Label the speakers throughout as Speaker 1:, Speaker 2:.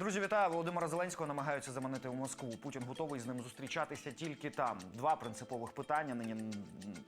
Speaker 1: Друзі, вітаю Володимира Зеленського намагаються заманити в Москву. Путін готовий з ним зустрічатися тільки там. Два принципових питання нині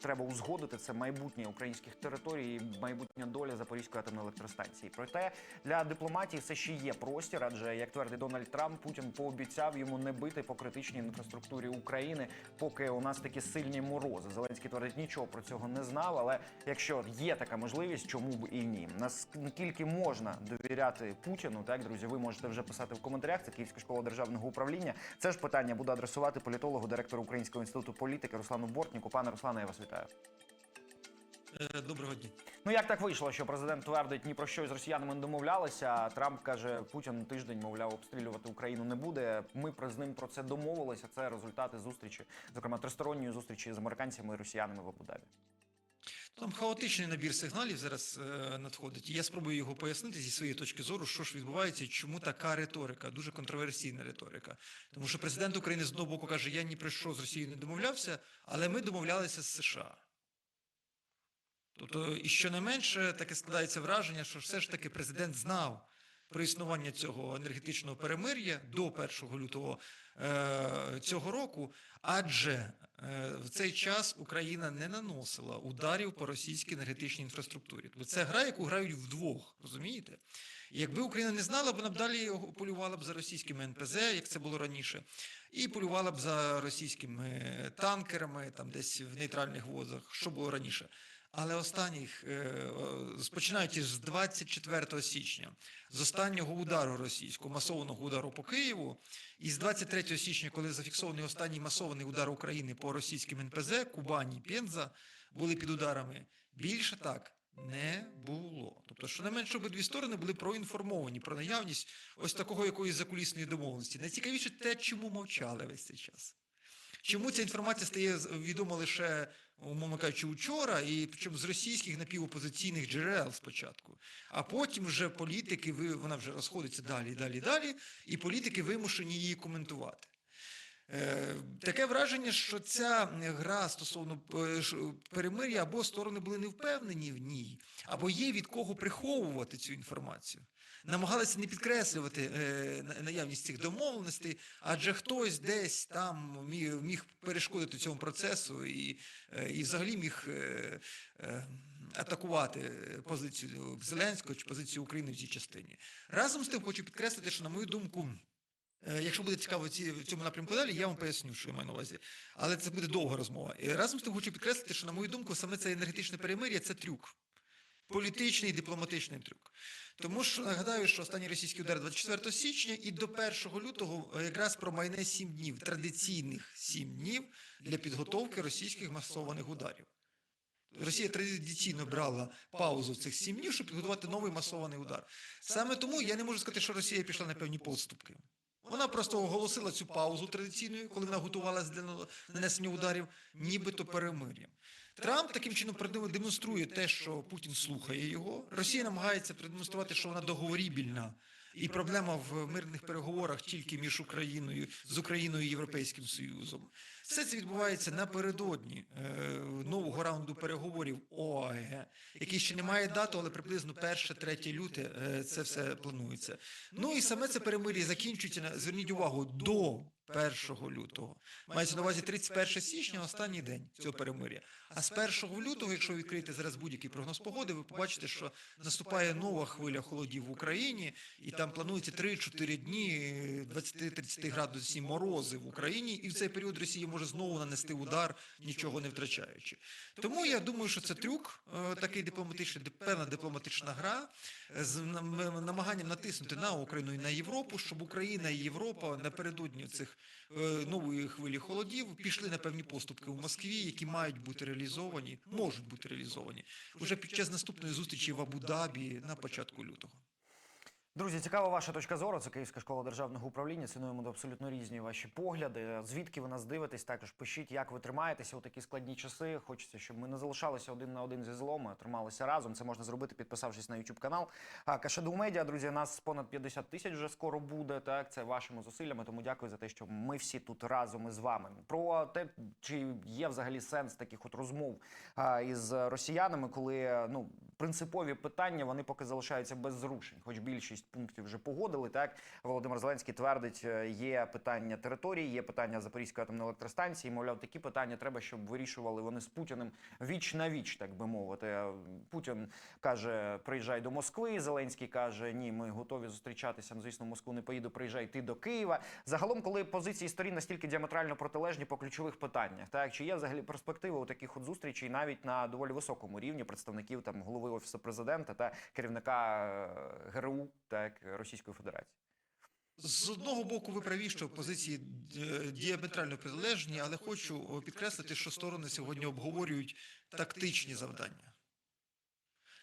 Speaker 1: треба узгодити. Це майбутнє українських територій, і майбутня доля Запорізької атомної електростанції. Проте для дипломатії все ще є простір, адже як твердить Дональд Трамп, Путін пообіцяв йому не бити по критичній інфраструктурі України, поки у нас такі сильні морози. Зеленський твердить нічого про цього не знав. Але якщо є така можливість, чому б і ні? Наскільки можна довіряти Путіну? Так, друзі, ви можете вже писати в коментарях. Це Київська школа державного управління. Це ж питання буду адресувати політологу, директору Українського інституту політики Руслану Бортніку. Пане Руслане, я вас вітаю.
Speaker 2: Е, Доброго дня.
Speaker 1: Ну як так вийшло, що президент твердить ні про що з росіянами не домовлялися. А Трамп каже, Путін тиждень, мовляв, обстрілювати Україну не буде. Ми про з ним про це домовилися. Це результати зустрічі, зокрема тристоронньої зустрічі з американцями і росіянами в Абу-Дабі.
Speaker 2: Там хаотичний набір сигналів зараз е, надходить. І я спробую його пояснити зі своєї точки зору, що ж відбувається, і чому така риторика, дуже контроверсійна риторика. Тому що президент України з одного боку каже, я ні про що з Росією не домовлявся, але ми домовлялися з США. Тобто, і що не менше, таке складається враження, що все ж таки президент знав про існування цього енергетичного перемир'я до 1 лютого е, цього року, адже е, в цей час Україна не наносила ударів по російській енергетичній інфраструктурі. Тобто це гра, яку грають вдвох, розумієте? Якби Україна не знала, вона б далі полювала б за російськими НПЗ, як це було раніше, і полювала б за російськими танкерами, там десь в нейтральних возах, що було раніше. Але останніх, е, о, починаючи з 24 січня, з останнього удару російського, масованого удару по Києву, і з 23 січня, коли зафіксований останній масований удар України по російським НПЗ, Кубані, Пенза були під ударами, більше так не було. Тобто, що не менше обидві сторони були проінформовані про наявність ось такого якоїсь закулісної домовленості. Найцікавіше те, чому мовчали весь цей час. Чому ця інформація стає відома лише, умовно кажучи, учора, і причому з російських напівопозиційних джерел спочатку, а потім вже політики, вона вже розходиться далі, далі, далі, і політики вимушені її коментувати. Е, Таке враження, що ця гра стосовно е, перемир'я або сторони були не впевнені в ній, або є від кого приховувати цю інформацію. Намагалися не підкреслювати е, наявність цих домовленостей, адже хтось десь там міг, перешкодити цьому процесу і, е, і взагалі міг е, атакувати позицію Зеленського чи позицію України в цій частині. Разом з тим хочу підкреслити, що, на мою думку, Якщо буде цікаво ці, в цьому напрямку далі, я вам поясню, що я маю на увазі. Але це буде довга розмова. І разом з тим хочу підкреслити, що, на мою думку, саме це енергетичне перемир'я це трюк. Політичний і дипломатичний трюк. Тому що нагадаю, що останній російський удар 24 січня і до 1 лютого якраз промайне 7 днів, традиційних 7 днів для підготовки російських масованих ударів. Росія традиційно брала паузу в цих сім днів, щоб підготувати новий масований удар. Саме тому я не можу сказати, що Росія пішла на певні поступки. Вона просто оголосила цю паузу традиційною, коли вона готувалася для нанесення ударів, нібито перемир'ям. Трамп таким чином демонструє те, що Путін слухає його. Росія намагається продемонструвати, що вона договорібільна, і проблема в мирних переговорах тільки між Україною з Україною і Європейським Союзом. Все це відбувається напередодні е, нового раунду переговорів ОАЕ, який ще не має дату, але приблизно 1-3 люте е, це все планується. Ну і саме це перемир'я закінчується на зверніть увагу до 1 лютого. Мається на увазі 31 січня, останній день цього перемир'я. А з 1 лютого, якщо ви відкриєте зараз будь-який прогноз погоди, ви побачите, що наступає нова хвиля холодів в Україні, і там планується 3-4 дні 20-30 градусів морози в Україні, і в цей період Росія може знову нанести удар, нічого не втрачаючи. Тому я думаю, що це трюк, е, такий дипломатичний, певна дипломатична гра з намаганням натиснути на Україну і на Європу, щоб Україна і Європа напередодні цих е, нової хвилі холодів пішли на певні поступки в Москві, які мають бути реалізовані, можуть бути реалізовані уже під час наступної зустрічі в Абу-Дабі на початку лютого.
Speaker 1: Друзі, цікава ваша точка зору. Це Київська школа державного управління. Цінуємо абсолютно різні ваші погляди. Звідки ви нас дивитесь? Також пишіть, як ви тримаєтеся у такі складні часи. Хочеться, щоб ми не залишалися один на один зі злом, а трималися разом. Це можна зробити, підписавшись на YouTube канал. А Кашаду Медіа, друзі, нас понад 50 тисяч вже скоро буде. Так, це вашими зусиллями. Тому дякую за те, що ми всі тут разом із вами. Про те, чи є взагалі сенс таких от розмов із росіянами, коли ну принципові питання вони поки залишаються без зрушень. Хоч більшість пунктів вже погодили. Так Володимир Зеленський твердить, е, є питання території, є питання Запорізької атомної електростанції. Мовляв, такі питання треба, щоб вирішували вони з Путіним віч на віч, так би мовити. Е, Путін каже: приїжджай до Москви. Зеленський каже: Ні, ми готові зустрічатися. Ну, звісно, в Москву не поїду. Приїжджай ти до Києва. Загалом, коли позиції сторін настільки діаметрально протилежні по ключових питаннях, так чи є взагалі перспективи у таких от зустрічей навіть на доволі високому рівні представників там голови офісу президента та керівника е, ГРУ так Російської Федерації?
Speaker 2: З одного боку, ви праві, що позиції е, діаметрально протилежні, але хочу підкреслити, що сторони сьогодні обговорюють тактичні завдання.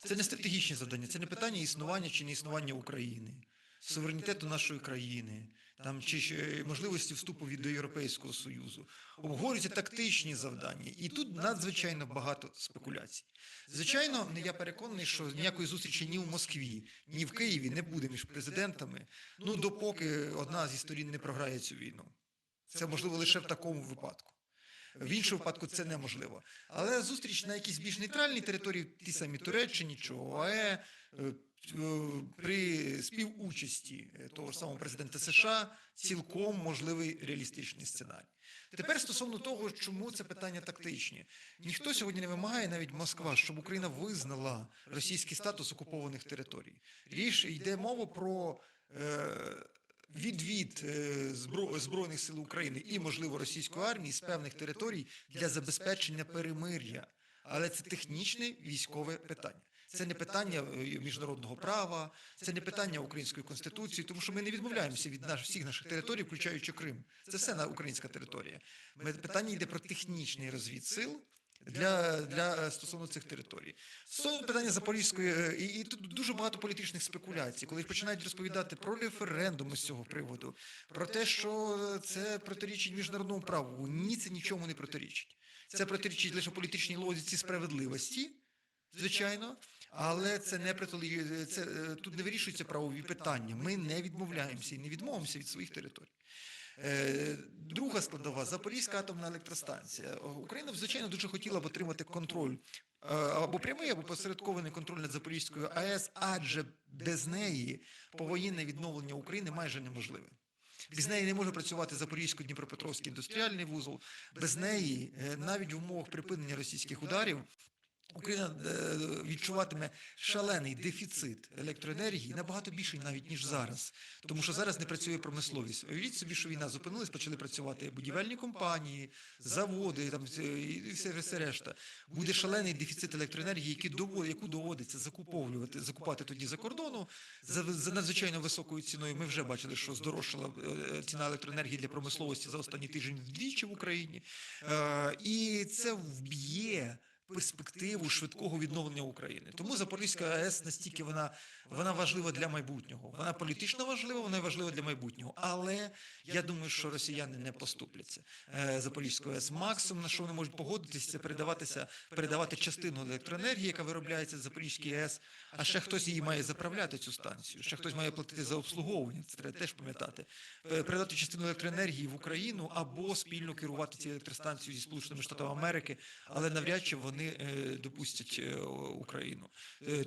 Speaker 2: Це не стратегічні завдання, це не питання існування чи не існування України, суверенітету нашої країни, там чи можливості вступу від до Європейського Союзу. Обговорюються тактичні завдання, і тут надзвичайно багато спекуляцій. Звичайно, я переконаний, що ніякої зустрічі ні в Москві, ні в Києві не буде між президентами. Ну допоки одна зі сторін не програє цю війну. Це можливо лише в такому випадку. В іншому випадку це неможливо. Але зустріч на якійсь більш нейтральній території, ті самі Туреччині чи ОАЕ, е, при співучасті того ж самого президента США цілком можливий реалістичний сценарій. Тепер стосовно того, чому це питання тактичні, ніхто сьогодні не вимагає, навіть Москва, щоб Україна визнала російський статус окупованих територій. Річ йде мова про. Е, Відвід е, збройних сил України і, можливо, російської армії з певних територій для забезпечення перемир'я, але це технічне військове питання. Це не питання е, міжнародного права, це не питання української конституції, тому що ми не відмовляємося від наш, всіх наших територій, включаючи Крим. Це все на українська територія. Ми питання йде про технічний розвід сил. Для, для е, стосовно цих територій стосовно питання Запорізької е, і, і тут дуже багато політичних спекуляцій, коли починають розповідати про референдум з цього приводу, про те, що це протирічить міжнародному праву. Ні, це нічому не протирічить. Це протирічить лише політичній логіці справедливості, звичайно, але це не це е, тут не вирішуються правові питання. Ми не відмовляємося і не відмовимося від своїх територій. Е, Друга складова Запорізька атомна електростанція. Україна, звичайно, дуже хотіла б отримати контроль е, або прямий, або посередкований контроль над Запорізькою АЕС, адже без неї повоєнне відновлення України майже неможливе. Без неї не може працювати Запорізько-Дніпропетровський індустріальний вузол. Без неї, е, навіть в умовах припинення російських ударів, Україна е, відчуватиме шалений дефіцит електроенергії набагато більший навіть ніж зараз, тому що зараз не працює промисловість. Уявіть собі, що війна зупинилась, почали працювати будівельні компанії, заводи, там і все, все решта. Буде шалений дефіцит електроенергії, довод, яку доводиться закуповувати, закупати тоді за кордону за, за надзвичайно високою ціною. Ми вже бачили, що здорожчала е, ціна електроенергії для промисловості за останній тиждень вдвічі в Україні, Е, і це вб'є перспективу швидкого відновлення України. Тому Запорізька АЕС настільки вона, вона важлива для майбутнього. Вона політично важлива, вона важлива для майбутнього. Але я думаю, що росіяни не поступляться. Е, Запорізькою АЕС максимум на що вони можуть погодитися, це передаватися, передавати частину електроенергії, яка виробляється в Запорізькій АЕС. А ще хтось її має заправляти цю станцію. Ще хтось має платити за обслуговування. Це треба теж пам'ятати. Е, Передати частину електроенергії в Україну або спільно керувати цією електростанцією зі Сполученими Штатами Америки, але навряд чи вони е, допустять Україну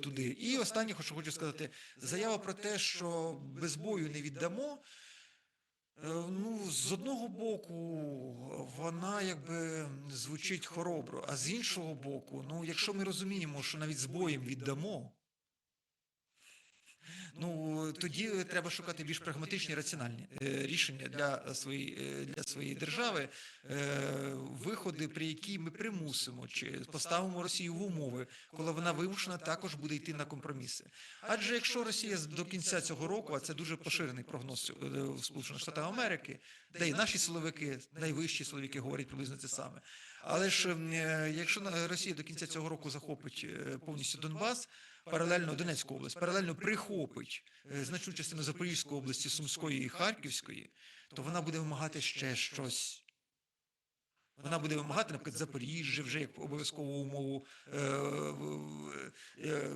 Speaker 2: туди. І останнє, що хочу сказати, заява про те, що без бою не віддамо. е, Ну, з одного боку, вона якби звучить хоробро, а з іншого боку, ну, якщо ми розуміємо, що навіть з боєм віддамо, ну тоді треба шукати більш прагматичні раціональні е, рішення для своєї е, для своєї держави, е, виходи, при які ми примусимо чи поставимо Росію в умови, коли вона вимушена також буде йти на компроміси. Адже якщо Росія до кінця цього року, а це дуже поширений прогноз е, в Сполучених Штатах Америки, де і наші силовики, найвищі силовики говорять приблизно це саме. Але ж е, якщо Росія до кінця цього року захопить е, повністю Донбас, паралельно Донецьку область, паралельно прихопить е, значну частину Запорізької області, Сумської і Харківської, то вона буде вимагати ще щось. Вона буде вимагати, наприклад, Запоріжжя вже як обов'язкову умову е, в- е,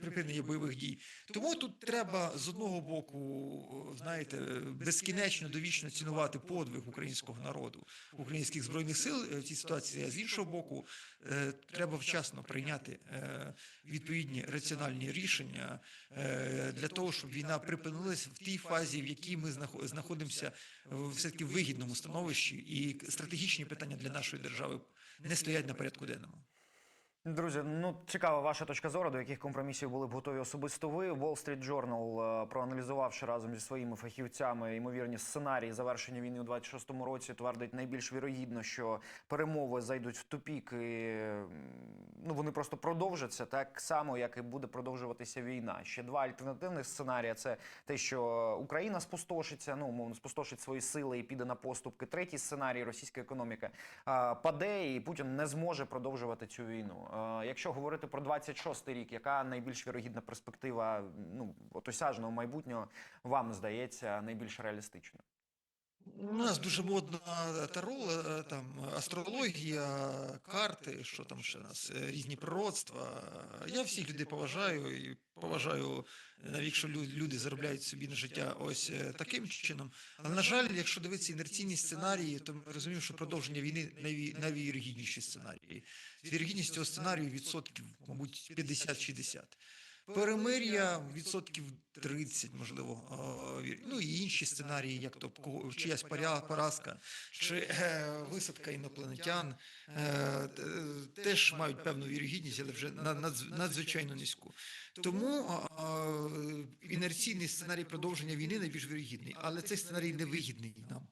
Speaker 2: припинення бойових дій. Тому тут треба з одного боку, знаєте, безкінечно довічно цінувати подвиг українського народу, українських збройних сил е, в цій ситуації. А з іншого боку, е, треба вчасно прийняти е, відповідні раціональні рішення е, для того, щоб війна припинилась в тій фазі, в якій ми знахо- знаходимося все таки вигідному становищі, і стратегічні питання для нашої держави не стоять на порядку денному.
Speaker 1: Друзі, ну цікава ваша точка зору, до яких компромісів були б готові особисто ви. Wall Street Journal, е, проаналізувавши разом зі своїми фахівцями ймовірні сценарії завершення війни у 26-му році, твердить найбільш вірогідно, що перемови зайдуть в тупік і ну вони просто продовжаться так само, як і буде продовжуватися війна. Ще два альтернативних сценарії: це те, що Україна спустошиться, ну умовно спустошить свої сили і піде на поступки. Третій сценарій російська економіка а, паде, і Путін не зможе продовжувати цю війну. А, Якщо говорити про 26-й рік, яка найбільш вірогідна перспектива ну от осяжного майбутнього вам здається найбільш реалістичною?
Speaker 2: У нас дуже модна таро, е, там астрологія, карти, що там ще у нас, е, різні пророцтва. Я всіх людей поважаю і поважаю, навіть якщо люди заробляють собі на життя ось е, таким чином. Але на жаль, якщо дивитися інерційні сценарії, то ми розуміємо, що продовження війни найві- найвірогідніші сценарії. Вірогідність цього сценарію відсотків, мабуть, 50-60. Перемир'я відсотків 30, можливо, ну і інші сценарії, як то чиясь паря- поразка, чи е, висадка інопланетян, е, теж мають певну вірогідність, але вже на- надз- надзвичайно низьку. Тому інерційний сценарій продовження війни найбільш вірогідний, але цей сценарій невигідний нам.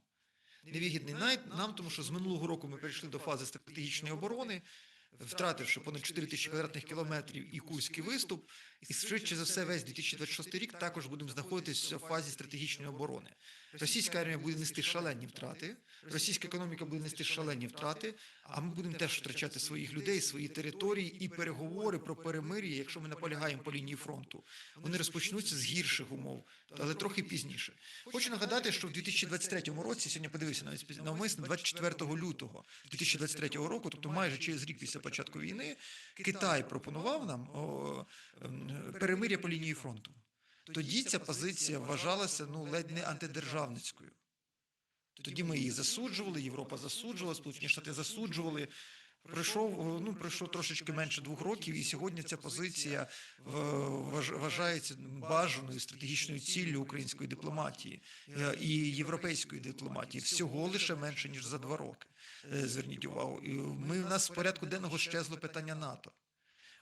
Speaker 2: Невигідний нам, тому що з минулого року ми перейшли до фази стратегічної оборони, втративши понад 4 тисячі квадратних кілометрів і Курський виступ, і швидше за все весь 2026 рік також будемо знаходитися в фазі стратегічної оборони. Російська армія буде нести шалені втрати, російська економіка буде нести шалені втрати, а ми будемо теж втрачати своїх людей, свої території і переговори про перемир'я, якщо ми наполягаємо по лінії фронту. Вони розпочнуться з гірших умов, але трохи пізніше. Хочу нагадати, що в 2023 році, сьогодні подивився навіть навмисно, 24 лютого 2023 року, тобто майже через рік після початку війни, Китай пропонував нам о, ем, перемир'я по лінії фронту. Тоді ця позиція вважалася ну ледь не антидержавницькою. Тоді ми її засуджували, Європа засуджувала, Сполучені Штати засуджували. Пройшов ну пройшло трошечки менше двох років, і сьогодні ця позиція е, вважається бажаною стратегічною ціллю української дипломатії е, і європейської дипломатії всього лише менше ніж за два роки. Е, Зверніть увагу, ми в нас в порядку денного щезло питання НАТО.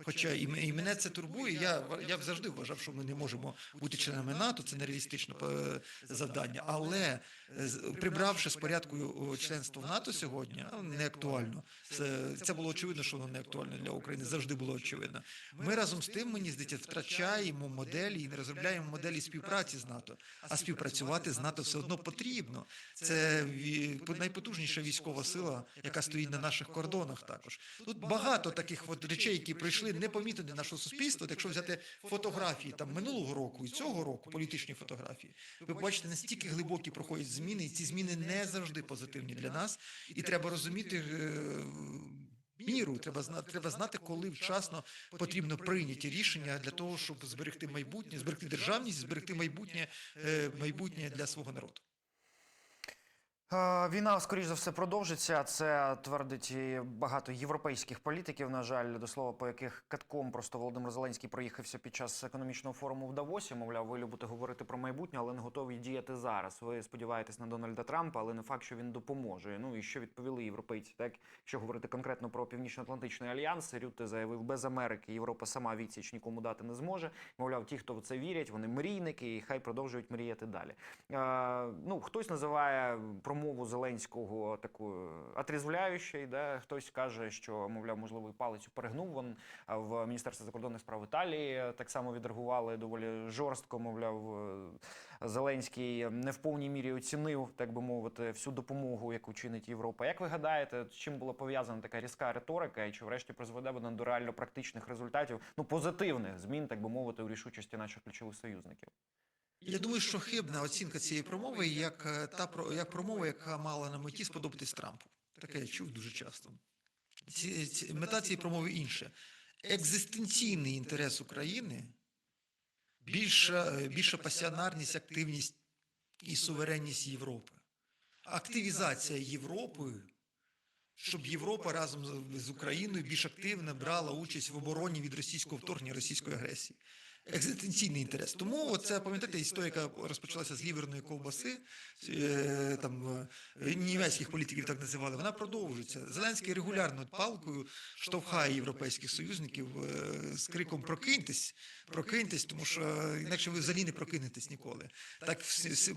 Speaker 2: Хоча і, мене це турбує. Я, я завжди вважав, що ми не можемо бути членами НАТО, це нереалістичне завдання. Але прибравши з порядку о, членство в НАТО сьогодні, не актуально. Це, було очевидно, що воно не актуально для України. Завжди було очевидно. Ми разом з тим, мені здається, втрачаємо моделі і не розробляємо моделі співпраці з НАТО. А співпрацювати з НАТО все одно потрібно. Це найпотужніша військова сила, яка стоїть на наших кордонах. Також тут багато таких от речей, які прийшли непомітно нашого суспільства. Якщо взяти фотографії там минулого року і цього року, політичні фотографії, ви бачите, настільки глибокі проходять зміни, і ці зміни не завжди позитивні для нас. І треба розуміти. е, Міру треба знати, треба знати, коли вчасно потрібно прийняті рішення для того, щоб зберегти майбутнє, зберегти державність, зберегти майбутнє, е, майбутнє для свого народу.
Speaker 1: Е, Війна, скоріш за все, продовжиться. Це твердить багато європейських політиків. На жаль, до слова, по яких катком просто Володимир Зеленський проїхався під час економічного форуму в Давосі. Мовляв, ви любите говорити про майбутнє, але не готові діяти зараз. Ви сподіваєтесь на Дональда Трампа, але не факт, що він допоможе. Ну і що відповіли європейці? Так, якщо говорити конкретно про північно-атлантичний альянс, Рютте заявив, без Америки Європа сама відсіч нікому дати не зможе. Мовляв, ті, хто в це вірять, вони мрійники, і хай продовжують мріяти далі. Е, ну, хтось називає промову Зеленського такою отрезвляючою, да? хтось каже, що, мовляв, можливо, і палицю перегнув. Вон в Міністерстві закордонних справ Італії так само відреагували доволі жорстко. Мовляв, е, Зеленський не в повній мірі оцінив, так би мовити, всю допомогу, яку чинить Європа. Як ви гадаєте, чим була пов'язана така різка риторика, і чи врешті призведе вона до реально практичних результатів, ну позитивних змін, так би мовити, у рішучості наших ключових союзників?
Speaker 2: Я думаю, що хибна оцінка цієї промови як е, та як промова, яка мала на меті сподобатись Трампу. Таке я чув дуже часто. Ці, ці, мета цієї промови інша. Екзистенційний інтерес України, більша, більша пасіонарність, активність і суверенність Європи. Активізація Європи, щоб Європа разом з Україною більш активно брала участь в обороні від російського вторгнення, російської агресії. Екзистенційний інтерес. Тому це пам'ятаєте історія, яка розпочалася з ліверної ковбаси, е, там е, німецьких політиків так називали. Вона продовжується. Зеленський регулярно палкою штовхає європейських союзників е, з криком Прокиньтесь, прокиньтесь, тому що інакше ви взагалі не прокинетесь ніколи. Так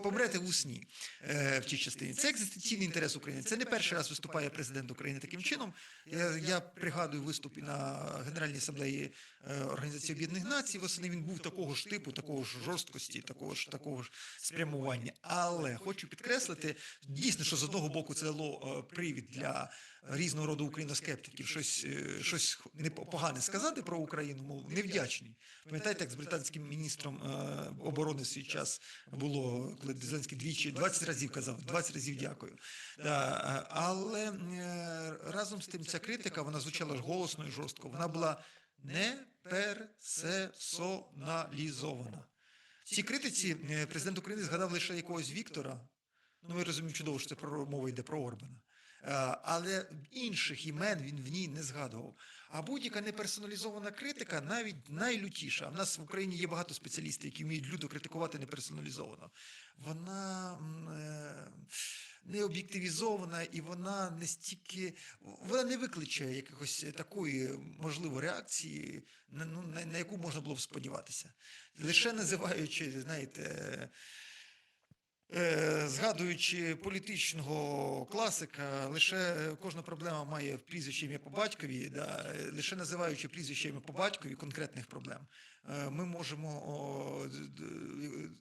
Speaker 2: помрете в усні е, в тій частині. Це екзистенційний інтерес України. Це не перший раз виступає президент України таким чином. Я, я пригадую виступ на Генеральній асамблеї Організації Об'єднаних Націй. Восени він був такого ж типу, такого ж жорсткості, такого ж такого ж спрямування. Але хочу підкреслити, дійсно, що з одного боку це дало е, привід для різного роду україноскептиків щось, е, щось непогане сказати про Україну, мов невдячні. Пам'ятаєте, як з британським міністром е, оборони в свій час було, коли Зеленський двічі 20 разів казав, 20 разів дякую. Але разом з тим ця критика вона звучала ж голосно і жорстко. Вона була не персоналізована. В цій критиці е, президент України згадав лише якогось Віктора. Ну, ми розуміємо чудово, що це про мова йде про Орбана. Е, Але інших імен він в ній не згадував. А будь-яка неперсоналізована критика, навіть найлютіша. В нас в Україні є багато спеціалістів, які вміють люто критикувати неперсоналізовано. Вона е, не об'єктивізована і вона не стільки вона не викличе якихось такої можливо реакції, на, ну, на, на яку можна було б сподіватися. Лише називаючи, знаєте. Е, Згадуючи політичного класика, лише кожна проблема має прізвище ім'я по батькові, да, лише називаючи прізвище ім'я по батькові конкретних проблем, е, ми можемо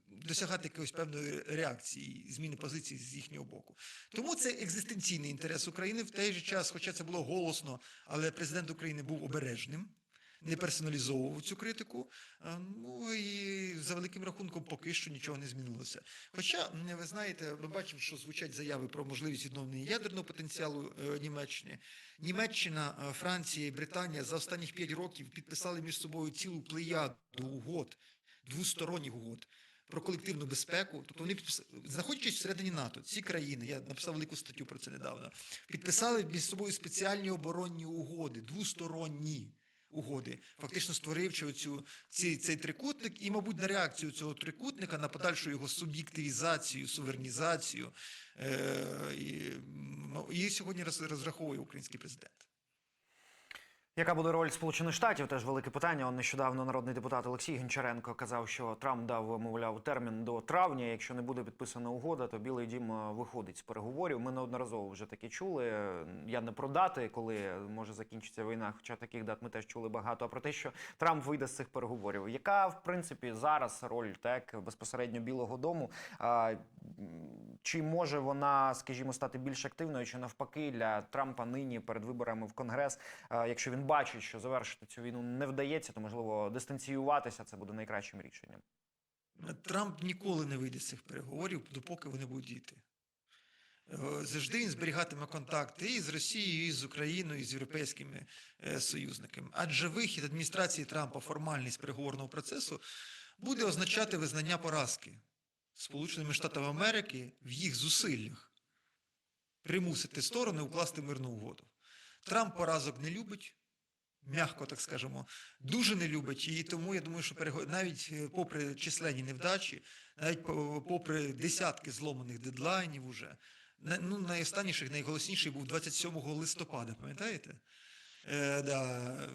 Speaker 2: досягати якоїсь певної реакції, зміни позиції з їхнього боку. Тому це екзистенційний інтерес України в той же час, хоча це було голосно, але президент України був обережним. Не персоналізовував цю критику, Е, ну і за великим рахунком поки що нічого не змінилося. Хоча, ви знаєте, ми бачимо, що звучать заяви про можливість відновлення ядерного потенціалу е, Німеччини. Німеччина, е, Франція і Британія за останніх п'ять років підписали між собою цілу плеяду угод, двосторонніх угод. Про колективну безпеку, тобто вони підпис... знаходячись всередині НАТО, ці країни, я написав велику статтю про це недавно, підписали між собою спеціальні оборонні угоди, двосторонні угоди, фактично створивши оцю, цей, цей трикутник, і, мабуть, на реакцію цього трикутника, на подальшу його суб'єктивізацію, суверенізацію, е, і, м, і сьогодні роз- розраховує український президент.
Speaker 1: Яка буде роль Сполучених Штатів? Теж велике питання. Он нещодавно народний депутат Олексій Гончаренко казав, що Трамп дав, мовляв, термін до травня. Якщо не буде підписана угода, то Білий Дім е, виходить з переговорів. Ми неодноразово вже таке чули. Я не про дати, коли може закінчиться війна, хоча таких дат ми теж чули багато. А про те, що Трамп вийде з цих переговорів. Яка в принципі зараз роль так безпосередньо Білого Дому? А, чи може вона, скажімо, стати більш активною, чи навпаки для Трампа нині перед виборами в Конгрес, е, якщо він бачить, що завершити цю війну не вдається, то можливо дистанціюватися це буде найкращим рішенням.
Speaker 2: Трамп ніколи не вийде з цих переговорів, допоки вони будуть діти. Е, Завжди він зберігатиме контакти і з Росією, і з Україною, і з європейськими е, союзниками. Адже вихід адміністрації Трампа, формальність переговорного процесу, буде означати визнання поразки Сполученими Штатами Америки в їх зусиллях примусити сторони укласти мирну угоду. Трамп поразок не любить, м'яко так скажемо, дуже не любить. І тому я думаю, що навіть е, попри численні невдачі, навіть попри десятки зломаних дедлайнів уже, ну, найостанніший, найголосніший був 27 листопада, пам'ятаєте? Е, да.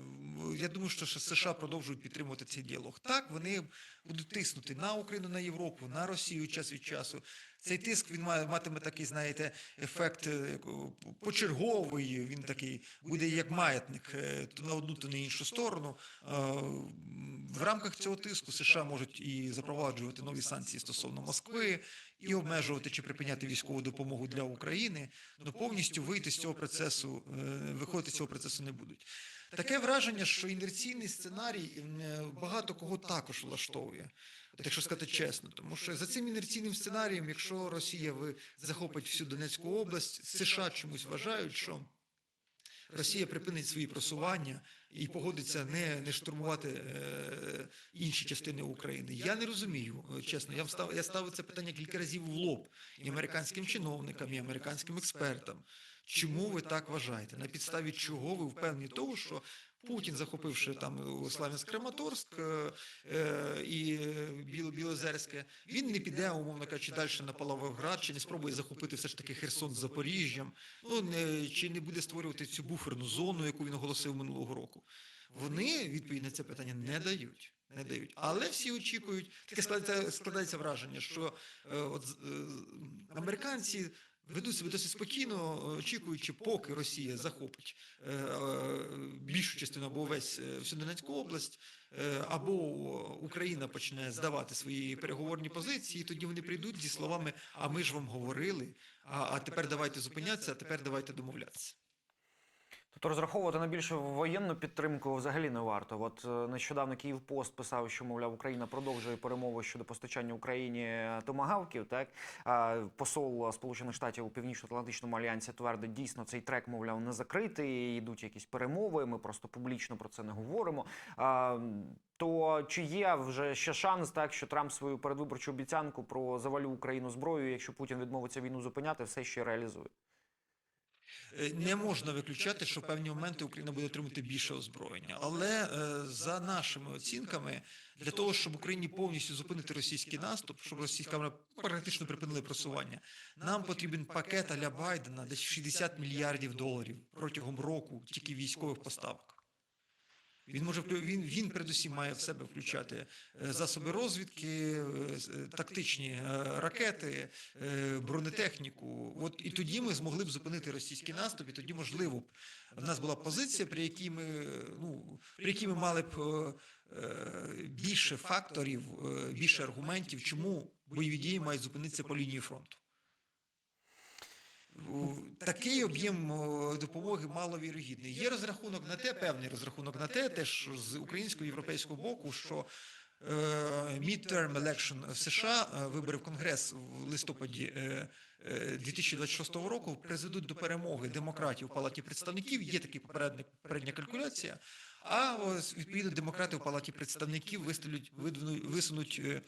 Speaker 2: Я думаю, що США продовжують підтримувати цей діалог. Так, вони будуть тиснути на Україну, на Європу, на Росію час від часу. Цей тиск він матиме такий, знаєте, ефект е, почерговий. Він такий буде як маятник е, то на одну, то на іншу сторону. Е, В рамках цього тиску США можуть і запроваджувати нові санкції стосовно Москви, і обмежувати чи припиняти військову допомогу для України, але повністю вийти з цього процесу, е, виходити з цього процесу не будуть. Таке враження, що інерційний сценарій е, багато кого також влаштовує. Якщо сказати чесно, тому що за цим інерційним сценарієм, якщо Росія захопить всю Донецьку область, США чомусь вважають, що Росія припинить свої просування і погодиться не, не штурмувати е, інші частини України. Я не розумію, е, чесно. Я встав, я ставив це питання кілька разів в лоб і американським чиновникам, і американським експертам. Чому ви так вважаєте? На підставі чого ви впевнені того, що Путін, захопивши там Славянськ Краматорськ е, е, і Біло Білозерське, він не піде, умовно кажучи, далі на Павловград, чи не спробує захопити все ж таки Херсон з Запоріжжям, ну не чи не буде створювати цю буферну зону, яку він оголосив минулого року. Вони відповідь на це питання не дають. Не дають, але всі очікують. Таке складається, складається враження, що е, от е, американці ведуть себе досить спокійно, очікуючи, поки Росія захопить е, е, більшу частину або весь е, всю Донецьку область, або Україна почне здавати свої переговорні позиції, і тоді вони прийдуть зі словами: А ми ж вам говорили, а, а тепер давайте зупинятися, а тепер давайте домовлятися.
Speaker 1: Тобто розраховувати на більшу воєнну підтримку взагалі не варто. От е, нещодавно Київ Пост писав, що мовляв Україна продовжує перемови щодо постачання Україні томагавків. Так посол Сполучених Штатів у Північно-Атлантичному альянсі твердить, дійсно цей трек, мовляв, не закритий. Йдуть якісь перемови. Ми просто публічно про це не говоримо. То чи є вже ще шанс, так що Трамп свою передвиборчу обіцянку про завалю Україну зброєю, якщо Путін відмовиться війну зупиняти, все ще реалізує?
Speaker 2: Е, Не можна виключати, що в певні моменти Україна буде отримати більше озброєння. Але е, за нашими оцінками, для того, щоб Україні повністю зупинити російський наступ, щоб російська практично припинили просування, нам потрібен пакет для Байдена десь 60 мільярдів доларів протягом року тільки військових поставок. Він може він, він передусім має в себе включати е, засоби розвідки, е, тактичні е, ракети, бронетехніку. От і тоді ми змогли б зупинити російський наступ, і тоді можливо б в нас була позиція, при якій ми ну при якій ми мали б більше факторів, більше аргументів, чому бойові дії мають зупинитися по лінії фронту. Такий об'єм допомоги маловірогідний. Є розрахунок на те, певний розрахунок на те, теж з українського європейського боку, що е, midterm election в США, е, вибори в Конгрес в листопаді е, е, 2026 року призведуть до перемоги демократів у палаті представників. Є така попередня, попередня калькуляція. А ось, відповідно демократи у палаті представників висунуть е,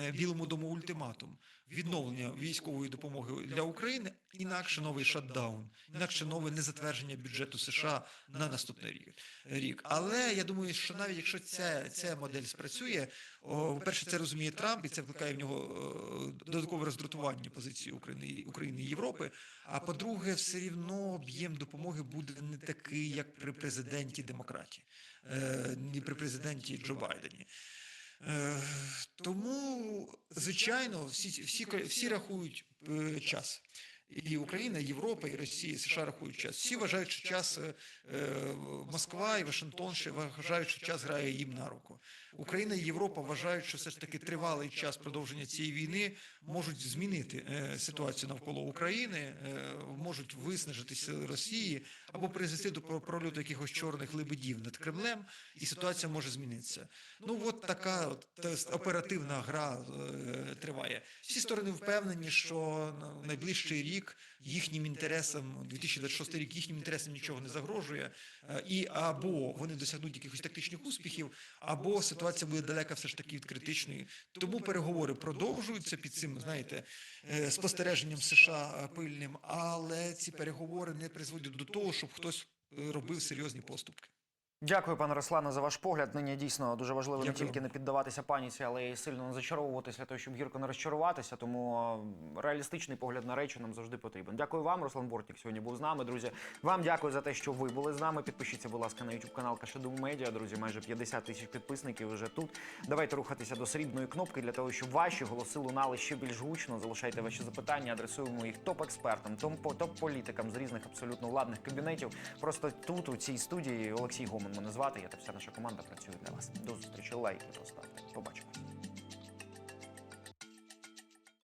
Speaker 2: е, Білому дому ультиматум відновлення військової допомоги для України, інакше новий шатдаун, інакше нове незатвердження бюджету США на наступний рік. Але я думаю, що навіть якщо ця, ця модель спрацює, о, по-перше, це розуміє Трамп, і це викликає в нього е, додаткове роздратування позиції України, України і Європи. А по-друге, все рівно об'єм допомоги буде не такий, як при президенті демократії, е, ні при президенті Джо Байдені. Е, Тому, звичайно, всі, всі, всі рахують е, час. І Україна, і Європа, і Росія, і США рахують час. Всі вважають, що час е, Москва і Вашингтон ще вважають, що час грає їм на руку. Україна і Європа вважають, що все ж таки тривалий час продовження цієї війни можуть змінити е, ситуацію навколо України, е, можуть виснажити сили Росії або призвести до про- прольоту якихось чорних лебедів над Кремлем, і ситуація може змінитися. Ну от така от оперативна гра е, триває. Всі сторони впевнені, що на найближчий рік їхнім інтересам, 2026 рік їхнім інтересам нічого не загрожує, е, і або вони досягнуть якихось тактичних успіхів, або ситуація буде далека все ж таки від критичної. Тому переговори продовжуються під цим, знаєте, е, спостереженням США пильним, але ці переговори не призводять до того, щоб хтось е, робив серйозні поступки.
Speaker 1: Дякую, пане Руслане, за ваш погляд. Нині дійсно дуже важливо не тільки не піддаватися паніці, але й сильно не зачаровуватися для того, щоб гірко не розчаруватися. Тому реалістичний погляд на речі нам завжди потрібен. Дякую вам, Руслан Бортник. Сьогодні був з нами. Друзі, вам дякую за те, що ви були з нами. Підпишіться, будь ласка, на YouTube канал Кашеду Медіа. Друзі, майже 50 тисяч підписників вже тут. Давайте рухатися до срібної кнопки для того, щоб ваші голоси лунали ще більш гучно. Залишайте ваші запитання, адресуємо їх топ-експертам, топ- топ-політикам з різних абсолютно владних кабінетів. Просто тут, у цій студії, Олексій Гоман мене звати. Я та вся наша команда працює для вас. До зустрічі, лайки поставте. Побачимо.